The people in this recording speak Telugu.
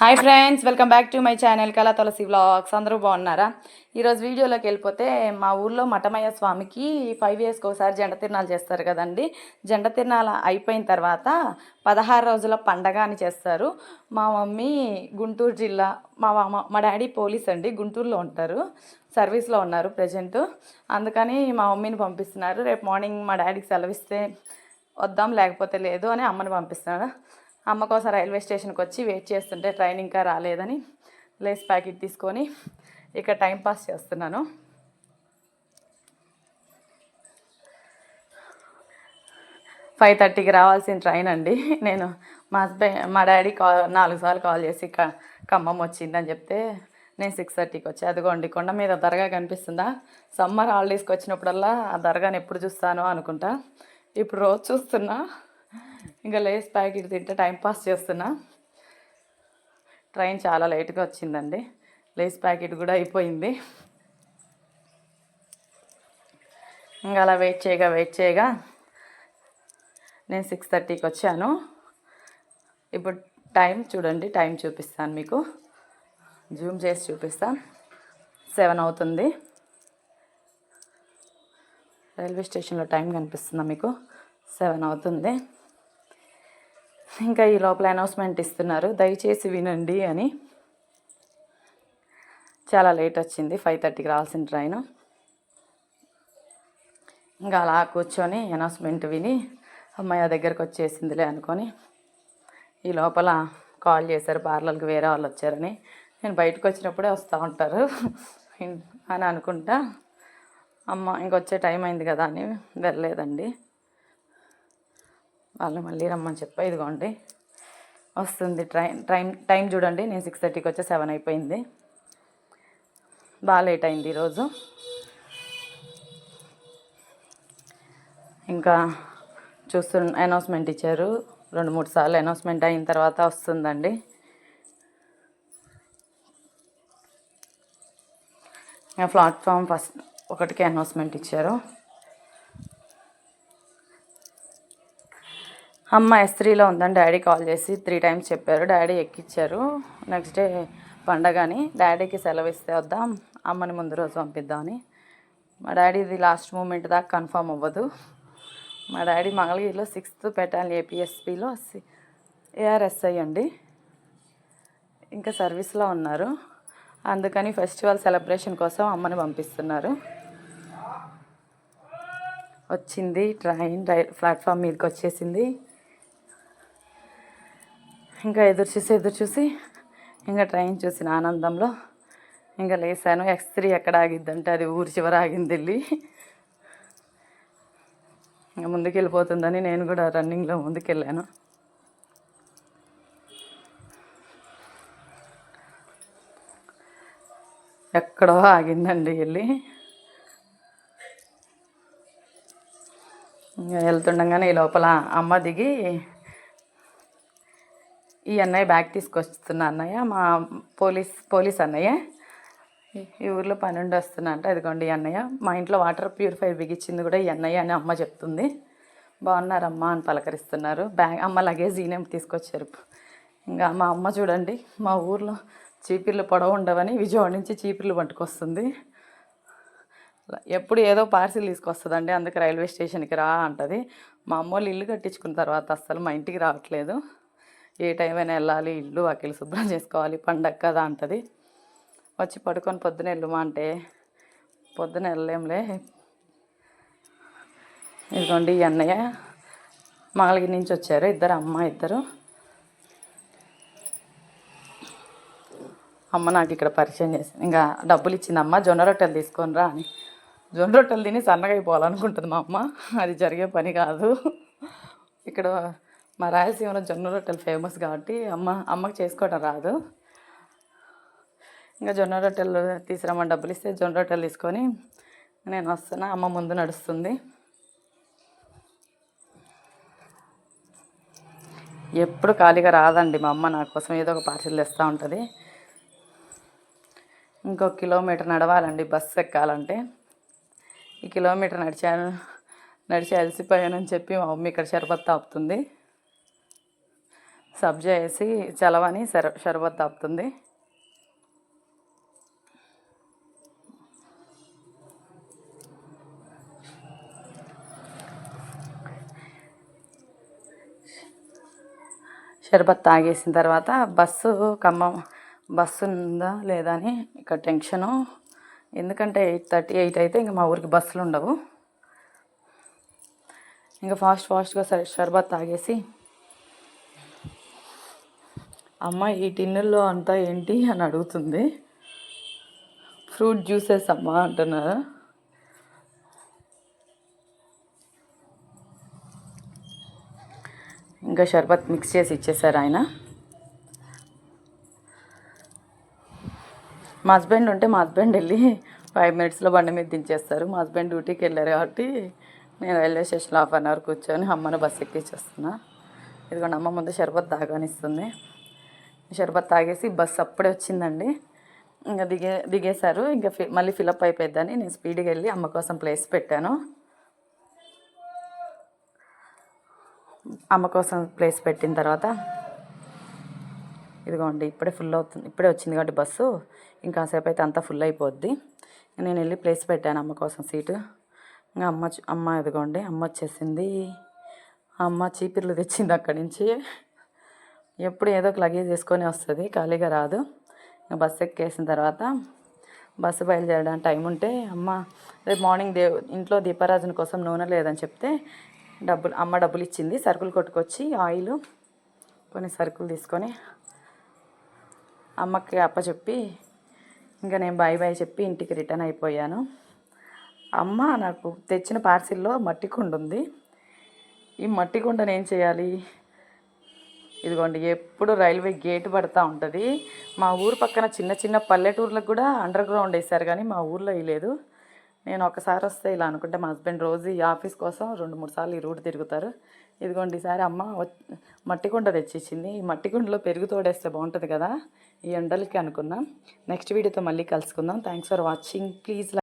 Hi friends welcome back to my channel Kala Tulasi vlogs అందరూ బాగున్నారా? ఈరోజు వీడియోలోకి వెళ్ళిపోతే మా ఊర్లో మఠమయ్య స్వామికి ఫైవ్ ఇయర్స్కి ఒకసారి జెండ తిరణాలు చేస్తారు కదండి. జెండ తిరణాలు అయిపోయిన తర్వాత పదహారు రోజుల పండగ అని చేస్తారు. మా మమ్మీ గుంటూరు జిల్లా మా మామ మా డాడీ పోలీస్ అండి గుంటూరులో ఉంటారు సర్వీస్లో ఉన్నారు ప్రజెంట్ అందుకని మా మమ్మీని పంపిస్తున్నారు. రేపు మార్నింగ్ మా డాడీకి సెలవిస్తే వద్దాం లేకపోతే లేదు అని అమ్మని పంపిస్తున్నాడు అమ్మ కోసం రైల్వే స్టేషన్కి వచ్చి వెయిట్ చేస్తుంటే ట్రైన్ ఇంకా రాలేదని లేస్ ప్యాకెట్ తీసుకొని ఇక్కడ టైంపాస్ చేస్తున్నాను. ఫైవ్ థర్టీకి రావాల్సిన ట్రైన్ అండి. నేను మా హస్బెండ్ మా డాడీ కాల్ నాలుగు సార్లు కాల్ చేసి క ఖమ్మం వచ్చిందని చెప్తే నేను సిక్స్ థర్టీకి వచ్చి. అదిగోండి కొండ మీద దర్గా కనిపిస్తుందా? సమ్మర్ హాలిడేస్కి వచ్చినప్పుడల్లా ఆ దర్గాని ఎప్పుడు చూస్తానో అనుకుంటా. ఇప్పుడు రోజు చూస్తున్నా. ఇంకా లేస్ ప్యాకెట్ తింటే టైం పాస్ చేస్తున్నా. ట్రైన్ చాలా లేట్గా వచ్చిందండి. లేస్ ప్యాకెట్ కూడా అయిపోయింది. ఇంకా అలా వెయిట్ చేయగా వెయిట్ చేయగా నేను సిక్స్ థర్టీకి వచ్చాను. ఇప్పుడు టైం చూడండి టైం చూపిస్తాను మీకు. జూమ్ చేసి చూపిస్తాను సెవెన్ అవుతుంది. రైల్వే స్టేషన్లో టైం కనిపిస్తుందా మీకు? సెవెన్ అవుతుంది. ఇంకా ఈ లోపల అనౌన్స్మెంట్ ఇస్తున్నారు. దయచేసి వినండి అని. చాలా లేట్ వచ్చింది. ఫైవ్ థర్టీకి రావాల్సిన ట్రైన్ ఇంకా అలా కూర్చొని అనౌన్స్మెంట్ విని అమ్మాయి దగ్గరకు వచ్చేసిందిలే అనుకొని ఈ లోపల కాల్ చేశారు. పార్లర్కి వేరే వాళ్ళు వచ్చారని. నేను బయటకు వచ్చినప్పుడే వస్తూ ఉంటారు. అని అనుకుంటా అమ్మ ఇంకొచ్చే టైం అయింది కదా అని వెళ్ళలేదండి. వాళ్ళు మళ్ళీ రమ్మని చెప్పా. ఇదిగోండి. వస్తుంది ట్రైన్ ట్రైన్ టైం చూడండి. నేను సిక్స్ థర్టీకి వచ్చే సెవెన్ అయిపోయింది. బాగా లేట్ అయింది ఈరోజు. ఇంకా చూస్తు అనౌన్స్మెంట్ ఇచ్చారు. రెండు మూడు సార్లు అనౌన్స్మెంట్ అయిన తర్వాత వస్తుందండి. ప్లాట్ఫామ్ ఫస్ట్ ఒకటికి అనౌన్స్మెంట్ ఇచ్చారు. అమ్మ ఎస్ త్రీలో ఉందని డాడీ కాల్ చేసి త్రీ టైమ్స్ చెప్పారు. డాడీ ఎక్కిచ్చారు. నెక్స్ట్ డే పండగని. డాడీకి సెలవు ఇస్తే వద్దాం. అమ్మని ముందు రోజు పంపిద్దామని మా డాడీది లాస్ట్ మూమెంట్ దాకా కన్ఫర్మ్ అవ్వదు. మా డాడీ మంగళగిరిలో సిక్స్త్ పెట్టాలి ఏపీఎస్పిలో ఏఆర్ఎస్ఐ అండి. ఇంకా సర్వీస్లో ఉన్నారు. అందుకని ఫెస్టివల్ సెలబ్రేషన్ కోసం అమ్మని పంపిస్తున్నారు. వచ్చింది ట్రైన్ రై ప్లాట్ఫామ్ మీదకి వచ్చేసింది. ఇంకా ఎదురు చూసి ఎదురు చూసి ఇంకా ట్రైన్ చూసిన ఆనందంలో ఇంకా లేసాను. ఎక్స్ త్రీ ఎక్కడ ఆగిద్దంటే అది ఊరి చివర ఆగింది వెళ్ళి ఇంకా ముందుకు వెళ్ళిపోతుందని నేను కూడా రన్నింగ్లో ముందుకెళ్ళాను. ఎక్కడో ఆగిందండి వెళ్ళి ఇంకా వెళ్తుండగానే ఈ లోపల అమ్మ దిగి ఈ అన్నయ్య బ్యాగ్ తీసుకొస్తున్నా అన్నయ్య మా పోలీస్ పోలీస్ అన్నయ్య. ఈ ఊర్లో పని వస్తున్నా అంటే అదిగోండి ఈ అన్నయ్య. మా ఇంట్లో వాటర్ ప్యూరిఫైర్ బిగించింది కూడా ఈ అన్నయ్య అని అమ్మ చెప్తుంది. బాగున్నారమ్మా అని పలకరిస్తున్నారు. బ్యాగ్ అమ్మ లగేజ్ ఈయన తీసుకొచ్చారు. ఇంకా మా అమ్మ చూడండి మా ఊర్లో చీపిర్లు పొడవు ఉండవని విజయవాడ నుంచి చీపిర్లు పట్టుకొస్తుంది. ఎప్పుడు ఏదో పార్సిల్ తీసుకొస్తుందండి అందుకే రైల్వే స్టేషన్కి రా అంటది. మా అమ్మ వాళ్ళు ఇల్లు కట్టించుకున్న తర్వాత అస్సలు మా ఇంటికి రావట్లేదు. ఏ టైం అయినా వెళ్ళాలి ఇల్లు వాకిలు శుభ్రం చేసుకోవాలి పండగ కదా అంటది. వచ్చి పడుకొని పొద్దున వెళ్ళుమా అంటే పొద్దున వెళ్ళలేంలే. ఇదిగోండి ఈ అన్నయ్య మంగళగిరి నుంచి వచ్చారు ఇద్దరు అమ్మ ఇద్దరు. అమ్మ నాకు ఇక్కడ పరిచయం చేసింది. ఇంకా డబ్బులు ఇచ్చింది అమ్మ జొన్న రొట్టెలు తీసుకొని రా అని. జొన్న రొట్టెలు తిని సన్నగా అయిపోవాలనుకుంటుంది మా అమ్మ. అది జరిగే పని కాదు. ఇక్కడ మా రాయలసీమలో జొన్న రొట్టెలు ఫేమస్ కాబట్టి అమ్మ అమ్మకి చేసుకోవడం రాదు. ఇంకా జొన్న రొట్టెలు తీసుకురమ్మని డబ్బులు ఇస్తే జొన్న రొట్టెలు తీసుకొని నేను వస్తున్నా అమ్మ ముందు నడుస్తుంది. ఎప్పుడు ఖాళీగా రాదండి మా అమ్మ నా కోసం ఏదో ఒక పార్సిల్ తెస్తూ ఉంటుంది. ఇంకో కిలోమీటర్ నడవాలండి బస్సు ఎక్కాలంటే. ఈ కిలోమీటర్ నడిచాను నడిచి అలసిపోయానని చెప్పి మా మమ్మీ ఇక్కడ షర్బత్ ఆపుతుంది. సబ్జా వేసి చలవని శర షర్బత్ తాపుతుంది. షర్బత్ తాగేసిన తర్వాత బస్సు ఖమ్మం బస్సు ఉందా లేదా అని ఇక్కడ టెన్షను. ఎందుకంటే ఎయిట్ థర్టీ ఎయిట్ అయితే ఇంకా మా ఊరికి బస్సులు ఉండవు. ఇంకా ఫాస్ట్ ఫాస్ట్గా సరే షర్బత్ తాగేసి అమ్మ ఈ టిన్నుల్లో అంతా ఏంటి అని అడుగుతుంది. ఫ్రూట్ జ్యూసెస్ అమ్మ అంటున్నారు. ఇంకా షర్బత్ మిక్స్ చేసి ఇచ్చేసారు ఆయన. మా హస్బెండ్ ఉంటే మా హస్బెండ్ వెళ్ళి ఫైవ్ మినిట్స్లో బండి మీద దించేస్తారు. మా హస్బెండ్ డ్యూటీకి వెళ్ళారు కాబట్టి నేను రైల్వే స్టేషన్లో హాఫ్ అన్ అవర్ కూర్చొని అమ్మని బస్సు ఎక్కించేస్తున్నా. ఇదిగోండి అమ్మ ముందు షర్బత్ తాగానిస్తుంది. షర్బత్ తాగేసి బస్ అప్పుడే వచ్చిందండి. ఇంకా దిగే దిగేశారు. ఇంకా ఫి మళ్ళీ ఫిలప్ అయిపోద్దని నేను స్పీడ్గా వెళ్ళి అమ్మ కోసం ప్లేస్ పెట్టాను. అమ్మ కోసం ప్లేస్ పెట్టిన తర్వాత ఇదిగోండి ఇప్పుడే ఫుల్ అవుతుంది ఇప్పుడే వచ్చింది కాబట్టి బస్సు. ఇంకాసేపు అయితే అంతా ఫుల్ అయిపోద్ది. నేను వెళ్ళి ప్లేస్ పెట్టాను అమ్మ కోసం సీటు. ఇంకా అమ్మ అమ్మ ఇదిగోండి అమ్మ వచ్చేసింది. అమ్మ చీపిర్లు తెచ్చింది అక్కడి నుంచి. ఎప్పుడు ఏదో ఒక లగేజ్ తీసుకొని వస్తుంది ఖాళీగా రాదు. బస్సు ఎక్కేసిన తర్వాత బస్సు బయలుదేరడానికి టైం ఉంటే అమ్మ రేపు మార్నింగ్ దేవ్ ఇంట్లో దీపారాజన కోసం నూనె లేదని చెప్తే డబ్బులు అమ్మ డబ్బులు ఇచ్చింది. సరుకులు కొట్టుకొచ్చి ఆయిల్ కొన్ని సరుకులు తీసుకొని అమ్మకి అప్పచెప్పి ఇంకా నేను బాయ్ బాయ్ చెప్పి ఇంటికి రిటర్న్ అయిపోయాను. అమ్మ నాకు తెచ్చిన పార్సిల్లో మట్టి కుండ ఉంది. ఈ మట్టి కుండను ఏం చేయాలి? ఇదిగోండి ఎప్పుడు రైల్వే గేట్ పడతా ఉంటుంది. మా ఊరు పక్కన చిన్న చిన్న పల్లెటూర్లకు కూడా అండర్ గ్రౌండ్ వేశారు కానీ మా ఊర్లో వేయలేదు నేను ఒకసారి వస్తే ఇలా అనుకుంటే మా హస్బెండ్ రోజు ఈ ఆఫీస్ కోసం రెండు మూడు సార్లు ఈ రూట్ తిరుగుతారు. ఇదిగోండి ఈసారి అమ్మ వచ్- మట్టి కుండ తెచ్చిచ్చింది. ఈ మట్టి కుండలో పెరుగు తోడేస్తే బాగుంటుంది కదా ఈ ఎండలకి అనుకున్నాం. నెక్స్ట్ వీడియోతో మళ్ళీ కలుసుకుందాం. Thanks for watching please